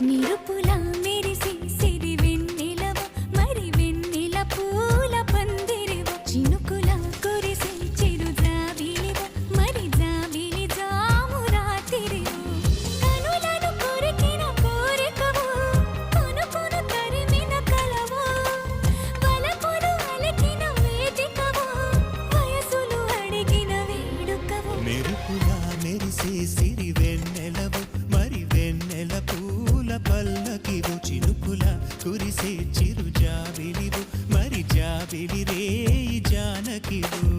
నిరుపుల మెరిసి సిరి వెన్నెలవ మరి వెన్నెల పూల పందిరివ. చినుకుల కురిసి చిరు జాబిలివ మరి జాబిలి జాము రాతిరివ కనులను కొరికిన కోరికవు కొనుకొను తరిమిన కలవు వలపులు అలికిన వేదికవు వయసులు అడిగిన వేడుకవు. మెరుపులా సిరి వెన్నెలవు కురిసే చిరు జాబిలివు మరి జాబిలి రే జానకివు